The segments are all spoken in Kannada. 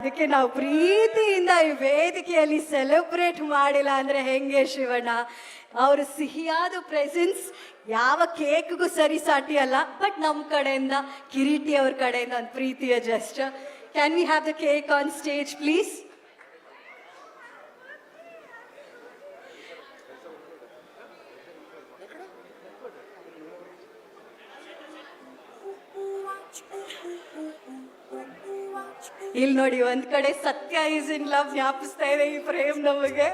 ಅದಕ್ಕೆ ನಾವು ಪ್ರೀತಿಯಿಂದ ಈ ವೇದಿಕೆಯಲ್ಲಿ ಸೆಲೆಬ್ರೇಟ್ ಮಾಡಿಲ್ಲ ಅಂದ್ರೆ ಹೆಂಗೆ ಶಿವಣ್ಣ ಅವ್ರ ಸಿಹಿಯಾದ ಪ್ರೆಸೆನ್ಸ್ ಯಾವ ಕೇಕ್ಗೂ ಸರಿ ಸಾಟಿ ಅಲ್ಲ ಬಟ್ ನಮ್ಮ ಕಡೆಯಿಂದ ಕಿರೀಟಿ ಅವ್ರ ಕಡೆಯಿಂದ ಒಂದು ಪ್ರೀತಿಯ just can we have the cake on stage please ಇಲ್ಲಿ ನೋಡಿ, ಒಂದ್ ಕಡೆ ಸತ್ಯ ಈಸ್ ಇನ್ ಲವ್ ಜ್ಞಾಪಿಸ್ತಾ ಇದೆ ಈ ಪ್ರೇಮ್ ನಮಗೆ.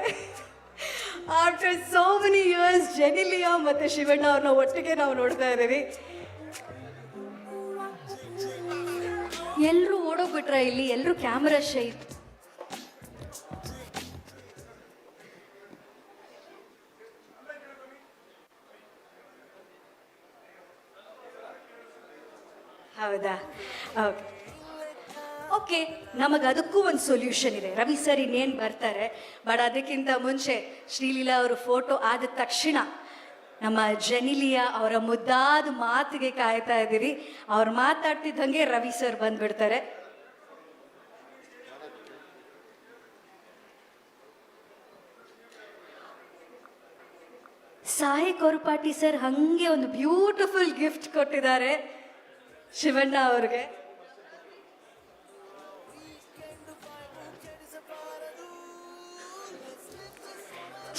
After so many years Genelia ಮತ್ತೆ ಶಿವಣ್ಣ ಅವ್ರನ್ನ ಒಟ್ಟಿಗೆ ನಾವು ನೋಡ್ತಾ ಇದ್ದೀವಿ. ಎಲ್ಲರೂ ಓಡೋಗ್ಬಿಟ್ರ ಇಲ್ಲಿ ಎಲ್ಲರೂ ಕ್ಯಾಮ್ರಾ ಶೈ ಹೌದಾ? ಓಕೆ ಓಕೆ ನಮಗೆ ಅದಕ್ಕೂ ಒಂದು ಸೊಲ್ಯೂಷನ್ ಇದೆ. ರವಿ ಸರ್ ಇನ್ನೇನು ಬರ್ತಾರೆ? ಬಟ್ ಅದಕ್ಕಿಂತ ಮುಂಚೆ ಶ್ರೀಲೀಲಾ ಅವರು ಫೋಟೋ ಆದ ತಕ್ಷಣ ನಮ್ಮ ಜನಿಲಿಯಾ ಅವರ ಮುದ್ದಾದ ಮಾತಿಗೆ ಕಾಯ್ತಾ ಇದ್ದೀರಿ ಅವ್ರು ಮಾತಾಡ್ತಿದ್ದಂಗೆ ರವಿ ಸರ್ ಬಂದ್ಬಿಡ್ತಾರೆ. ಸಾಯಿ ಕೊರಪಾಟಿ ಸರ್ ಹಂಗೆ ಒಂದು ಬ್ಯೂಟಿಫುಲ್ ಗಿಫ್ಟ್ ಕೊಟ್ಟಿದ್ದಾರೆ ಶಿವಣ್ಣ ಅವ್ರಿಗೆ.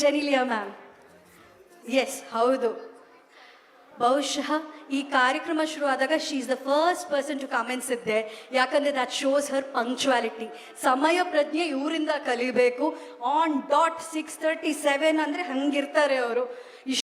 ಜೆನಿಲಿಯಾ ಮ್ಯಾಮ್ ಎಸ್ ಹೌದು. ಬಹುಶಃ ಈ ಕಾರ್ಯಕ್ರಮ ಶುರು ಆದಾಗ she is the first person to comments ಇದ್ದೆ ಯಾಕಂದ್ರೆ ದಟ್ ಶೋಸ್ ಹರ್ ಪಂಕ್ಚುಯಾಲಿಟಿ ಸಮಯ ಪ್ರಜ್ಞೆ ಇವರಿಂದ ಕಲಿಬೇಕು. On dot six thirty seven ಅಂದರೆ ಹಂಗಿರ್ತಾರೆ ಅವರು.